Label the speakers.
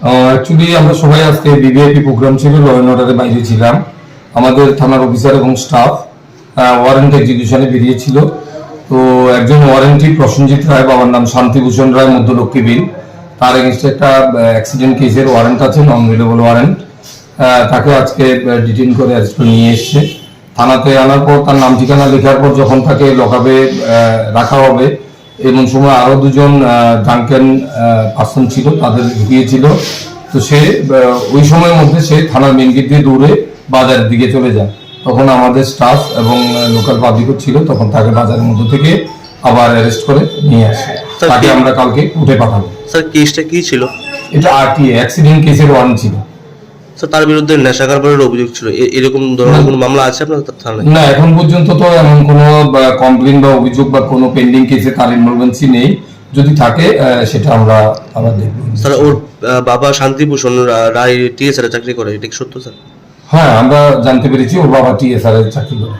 Speaker 1: Actually আমরা সবাই আজকে বিভিআইপি প্রোগ্রাম ছিল ল অ্যান্ড বাইরে ছিলাম। আমাদের থানার অফিসার এবং স্টাফ ওয়ারেন্ট এক্সিকিউশনে বেরিয়েছিল তো একজন ওয়ারেন্টি প্রসেনজিৎ রায় বাবার নাম শান্তিভূষণ রায়, মধ্যলক্ষ্মী বিল, তার এগেনস্টে একটা অ্যাক্সিডেন্ট কেসের ওয়ারেন্ট আছে নন রিলেবল ওয়ারেন্ট তাকে আজকে ডিটেইন করে অ্যারেস্ট নিয়ে এসছে। থানাতে আনার পর তার নাম ঠিকানা লেখার পর যখন তাকে লকাবে রাখা হবে এমন সময় আরও দুজন ডাঙ্কেন পার্সন ছিল তাদের ঢুকিয়েছিল। তো সে ওই সময়ের মধ্যে সে থানার মেন গেট দিয়ে দৌড়ে বাজারের দিকে চলে যায়। তখন আমাদের স্টাফ এবং লোকাল পাবলিকও ছিল তখন তাকে বাজারের মধ্যে থেকে আবার অ্যারেস্ট করে নিয়ে আসে। তাকে
Speaker 2: কি-
Speaker 1: আমরা কালকে উঠে পাঠাবো।
Speaker 2: স্যার কেসটা কি ছিল?
Speaker 1: এটা আরটিএ অ্যাক্সিডেন্ট কেসের ওয়ান ছিল।
Speaker 2: তার বিরুদ্ধে নেশা কারবারের অভিযোগ ছিল। এরকম ধরনের কোনো মামলা আছে আপনার থানায়?
Speaker 1: না এখন পর্যন্ত তো এমন কোনো কমপ্লেন বা অভিযোগ বা কোনো পেন্ডিং কেসে তার ইনভলভেন্সি নেই। যদি থাকে সেটা আমরা আমরা দেখব।
Speaker 2: স্যার ওর বাবা শান্তিভূষণ রায় টিএসআর চাকরি করে এটা কি সত্য স্যার?
Speaker 1: হ্যাঁ আমরা জানতে পেরেছি ওর বাবা টিএসআর চাকরি করে।